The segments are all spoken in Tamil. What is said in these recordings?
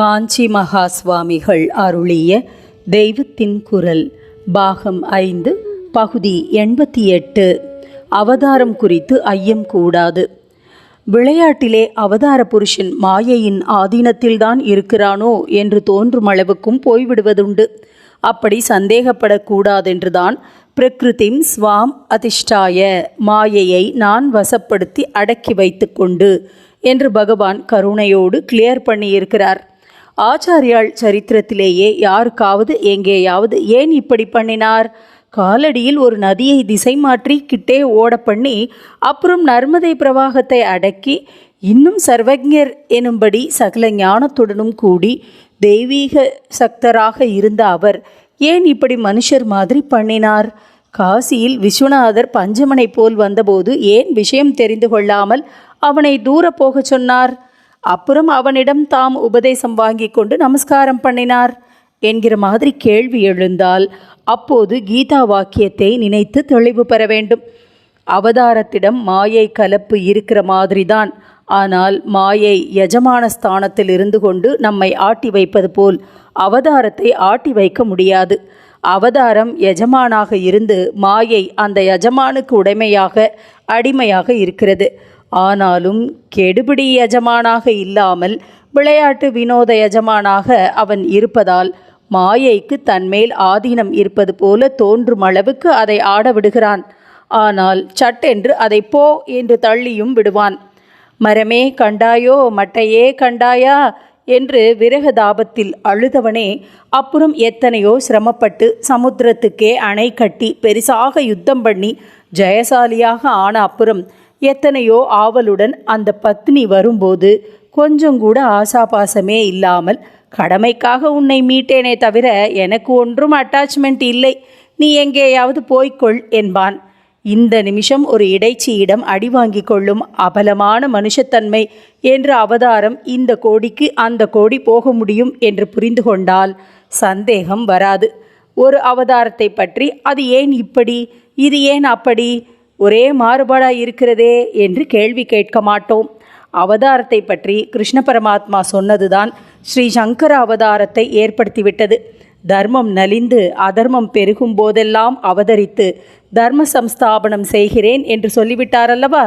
காஞ்சி மகா சுவாமிகள் அருளிய தெய்வத்தின் குரல் பாகம் ஐந்து பகுதி எண்பத்தி எட்டு. அவதாரம் குறித்து ஐயம் கூடாது. விளையாட்டிலே அவதார புருஷன் மாயையின் ஆதீனத்தில்தான் இருக்கிறானோ என்று தோன்றும் அளவுக்கும் போய்விடுவதுண்டு. அப்படி சந்தேகப்படக்கூடாதென்றுதான் பிரகிருதிம் ஸ்வாம் அதிஷ்டாய மாயையை நான் வசப்படுத்தி அடக்கி வைத்துக்கொண்டு என்று பகவான் கருணையோடு கிளியர் பண்ணியிருக்கிறார். ஆச்சாரியாள் சரித்திரத்திலேயே யாருக்காவது எங்கேயாவது ஏன் இப்படி பண்ணினார்? காலடியில் ஒரு நதியை திசை மாற்றி கிட்டே ஓட பண்ணி அப்புறம் நர்மதை பிரவாகத்தை அடக்கி இன்னும் சர்வஜர் எனும்படி சகல ஞானத்துடனும் கூடி தெய்வீக சக்தராக இருந்த அவர் ஏன் இப்படி மனுஷர் மாதிரி பண்ணினார்? காசியில் விஸ்வநாதர் பஞ்சமனை போல் வந்தபோது ஏன் விஷயம் தெரிந்து கொள்ளாமல் அவனை தூர போகச் சொன்னார்? அப்புறம் அவனிடம் தாம் உபதேசம் வாங்கி கொண்டு நமஸ்காரம் பண்ணினார். என்கிற மாதிரி கேள்வி எழுந்தால் அப்போது கீதா வாக்கியத்தை நினைத்து தெளிவு பெற வேண்டும். அவதாரத்திடம் மாயை கலப்பு இருக்கிற மாதிரிதான். ஆனால் மாயை யஜமான ஸ்தானத்தில் இருந்து கொண்டு நம்மை ஆட்டி வைப்பது போல் அவதாரத்தை ஆட்டி வைக்க முடியாது. அவதாரம் எஜமானாக இருந்து மாயை அந்த எஜமானுக்கு உடைமையாக அடிமையாக இருக்கிறது. ஆனாலும் கெடுபிடி எஜமானாக இல்லாமல் விளையாட்டு வினோத எஜமானாக அவன் இருப்பதால் மாயைக்கு தன்மேல் ஆதீனம் இருப்பது போல தோன்றும் அளவுக்கு அதை ஆட விடுகிறான் ஆனால் சட்டென்று அதை போ என்று தள்ளியும் விடுவான். மரமே கண்டாயோ மட்டையே கண்டாயா? என்று விரகதாபத்தில் அழுதவனே அப்புறம் எத்தனையோ சிரமப்பட்டு சமுத்திரத்துக்கே அணை கட்டி பெரிசாக யுத்தம் பண்ணி ஜெயசாலியாக ஆன அப்புறம் எத்தனையோ ஆவலுடன் அந்த பத்னி வரும்போது கொஞ்சம் கூட ஆசாபாசமே இல்லாமல் கடமைக்காக உன்னை மீட்டேனே தவிர எனக்கு ஒன்றும் அட்டாச்மெண்ட் இல்லை. நீ எங்கேயாவது போய்க்கொள் என்பான். இந்த நிமிஷம் ஒரு இடைச்சியிடம் அடி வாங்கி கொள்ளும் அபலமான மனுஷத்தன்மை என்ற அவதாரம் இந்த கோடிக்கு அந்த கோடி போக முடியும் என்று புரிந்து கொண்டால் சந்தேகம் வராது. ஒரு அவதாரத்தை பற்றி அது ஏன் இப்படி? இது ஏன் அப்படி? ஒரே மாறுபாடாக இருக்கிறதே என்று கேள்வி கேட்க மாட்டோம். அவதாரத்தை பற்றி கிருஷ்ண பரமாத்மா சொன்னதுதான் ஸ்ரீ சங்கர அவதாரத்தை ஏற்படுத்திவிட்டது. தர்மம் நலிந்து அதர்மம் பெருகும் போதெல்லாம் அவதரித்து தர்ம சம்ஸ்தாபனம் செய்கிறேன் என்று சொல்லிவிட்டாரல்லவா?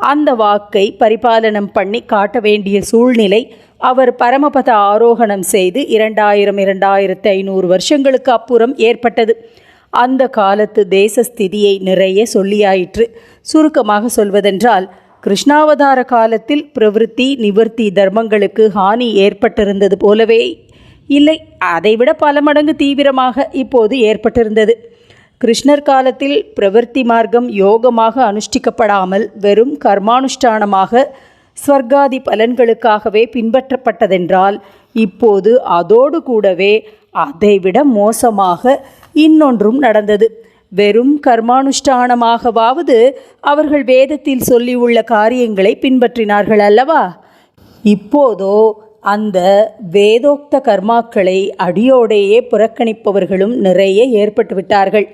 அந்த வாக்கை பரிபாலனம் பண்ணி காட்ட வேண்டிய சூழ்நிலை அவர் பரமபத ஆரோகணம் செய்து இரண்டாயிரம் இரண்டாயிரத்து ஐநூறு வருஷங்களுக்கு அப்புறம் ஏற்பட்டது. அந்த காலத்து தேச ஸ்திதியை நிறைய சொல்லியாயிற்று. சுருக்கமாக சொல்வதென்றால் கிருஷ்ணாவதார காலத்தில் பிரவிற்த்தி நிவர்த்தி தர்மங்களுக்கு ஹானி ஏற்பட்டிருந்தது போலவே இல்லை. அதைவிட பல மடங்கு தீவிரமாக இப்போது ஏற்பட்டிருந்தது. கிருஷ்ணர் காலத்தில் பிரவர்த்தி மார்க்கம் யோகமாக அனுஷ்டிக்கப்படாமல் வெறும் கர்மானுஷ்டானமாக ஸ்வர்காதி பலன்களுக்காகவே பின்பற்றப்பட்டதென்றால் இப்போது அதோடு கூடவே அதைவிட மோசமாக இன்னொன்றும் நடந்தது. வெறும் கர்மானுஷ்டானமாகவாவது அவர்கள் வேதத்தில் சொல்லியுள்ள காரியங்களை பின்பற்றினார்கள் அல்லவா? இப்போதோ அந்த வேதோக்த கர்மாக்களை அடியோடையே புறக்கணிப்பவர்களும் நிறைய ஏற்பட்டு விட்டார்கள்.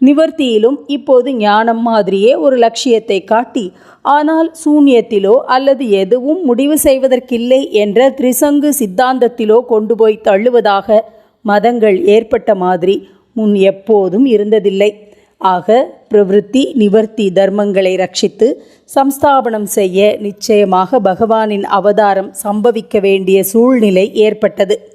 நிவர்த்தியிலும் இப்போது ஞானம் மாதிரியே ஒரு லட்சியத்தை காட்டி ஆனால் சூன்யத்திலோ அல்லது எதுவும் முடிவு செய்வதற்கில்லை என்ற திரிசங்கு சித்தாந்தத்திலோ கொண்டு போய் தள்ளுவதாக மதங்கள் ஏற்பட்ட மாதிரி முன் எப்போதும் இருந்ததில்லை. ஆக பிரவிற்த்தி நிவர்த்தி தர்மங்களை ரட்சித்து சம்ஸ்தாபனம் செய்ய நிச்சயமாக பகவானின் அவதாரம் சம்பவிக்க வேண்டிய சூழ்நிலை ஏற்பட்டது.